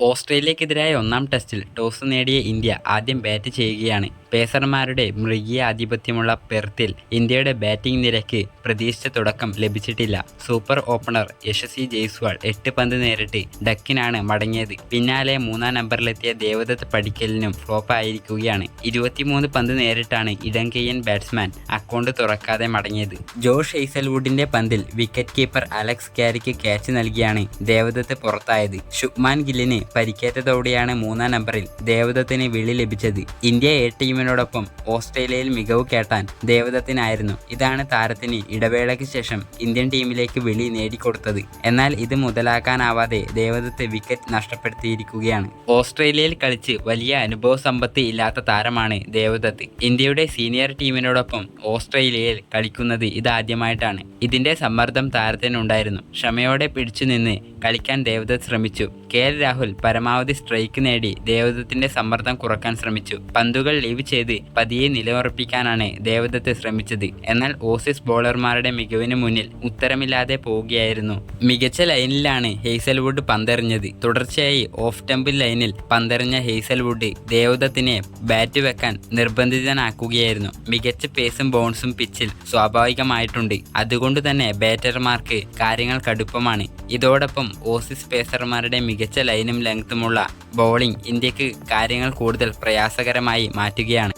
ഓസ്ട്രേലിയക്കെതിരായ ഒന്നാം ടെസ്റ്റിൽ ടോസ് നേടിയ ഇന്ത്യ ആദ്യം ബാറ്റ് ചെയ്യുകയാണ്. പേസർമാരുടെ മൃഗീയ ആധിപത്യമുള്ള പെർത്തിൽ ഇന്ത്യയുടെ ബാറ്റിംഗ് നിരക്ക് പ്രതീക്ഷിച്ച തുടക്കം ലഭിച്ചിട്ടില്ല. സൂപ്പർ ഓപ്പണർ യശസ്വി ജയ്സ്വാൾ എട്ട് പന്ത് നേരിട്ട് ഡക്കിനാണ് മടങ്ങിയത്. പിന്നാലെ മൂന്നാം നമ്പറിലെത്തിയ ദേവദത്ത് പടിക്കലിനും ഫ്ലോപ്പ് ആയിരിക്കുകയാണ്. ഇരുപത്തിമൂന്ന് പന്ത് നേരിട്ടാണ് ഇടങ്കയ്യൻ ബാറ്റ്സ്മാൻ അക്കൗണ്ട് തുറക്കാതെ മടങ്ങിയത്. ജോഷ് ഹെയ്സൽവുഡിന്റെ പന്തിൽ വിക്കറ്റ് കീപ്പർ അലക്സ് ക്യാരിക്ക് ക്യാച്ച് നൽകിയാണ് ദേവദത്ത് പുറത്തായത്. ശുഭ്മാൻ ഗില്ലിന് പരിക്കേറ്റതോടെയാണ് മൂന്നാം നമ്പറിൽ ദേവദത്തിന് വിളി ലഭിച്ചത്. ഇന്ത്യ എ ടീമിനോടൊപ്പം ഓസ്ട്രേലിയയിൽ മികവ് കേട്ടാൻ ദേവദത്തിനായിരുന്നു. ഇതാണ് താരത്തിന് ഇടവേളയ്ക്ക് ശേഷം ഇന്ത്യൻ ടീമിലേക്ക് വിളി നേടിക്കൊടുത്തത്. എന്നാൽ ഇത് മുതലാക്കാനാവാതെ ദേവദത്ത് വിക്കറ്റ് നഷ്ടപ്പെടുത്തിയിരിക്കുകയാണ്. ഓസ്ട്രേലിയയിൽ കളിച്ച് വലിയ അനുഭവ സമ്പത്ത് ഇല്ലാത്ത താരമാണ് ദേവദത്ത്. ഇന്ത്യയുടെ സീനിയർ ടീമിനോടൊപ്പം ഓസ്ട്രേലിയയിൽ കളിക്കുന്നത് ഇതാദ്യമായിട്ടാണ്. ഇതിന്റെ സമ്മർദ്ദം താരത്തിനുണ്ടായിരുന്നു. ക്ഷമയോടെ പിടിച്ചുനിന്ന് കളിക്കാൻ ദേവദത്ത് ശ്രമിച്ചു. കെ എൽ രാഹുൽ പരമാവധി സ്ട്രൈക്ക് നേടി ദേവദത്തിന്റെ സമ്മർദ്ദം കുറയ്ക്കാൻ ശ്രമിച്ചു. പന്തുകൾ ലീവ് ചെയ്ത് പതിയെ നിലയുറപ്പിക്കാനാണ് ദേവദത്ത് ശ്രമിച്ചത്. എന്നാൽ ഓസിസ് ബോളർമാരുടെ മികവിന് മുന്നിൽ ഉത്തരമില്ലാതെ പോവുകയായിരുന്നു. മികച്ച ലൈനിലാണ് ഹെയ്സൽവുഡ് പന്തെറിഞ്ഞത്. തുടർച്ചയായി ഓഫ് ടെമ്പിൾ ലൈനിൽ പന്തെറിഞ്ഞ ഹെയ്സൽവുഡ് ദേവദത്തിനെ ബാറ്റ് വെക്കാൻ നിർബന്ധിതനാക്കുകയായിരുന്നു. മികച്ച പേസും ബോൺസും പിച്ചിൽ സ്വാഭാവികമായിട്ടുണ്ട്. അതുകൊണ്ട് തന്നെ ബാറ്റർമാർക്ക് കാര്യങ്ങൾ കടുപ്പമാണ്. ഇതോടൊപ്പം ഓസീസ് പേസർമാരുടെ മികച്ച ലൈനും ലെങ്ത്തുമുള്ള ബൗളിംഗ് ഇന്ത്യയ്ക്ക് കാര്യങ്ങൾ കൂടുതൽ പ്രയാസകരമായി മാറ്റുകയാണ്.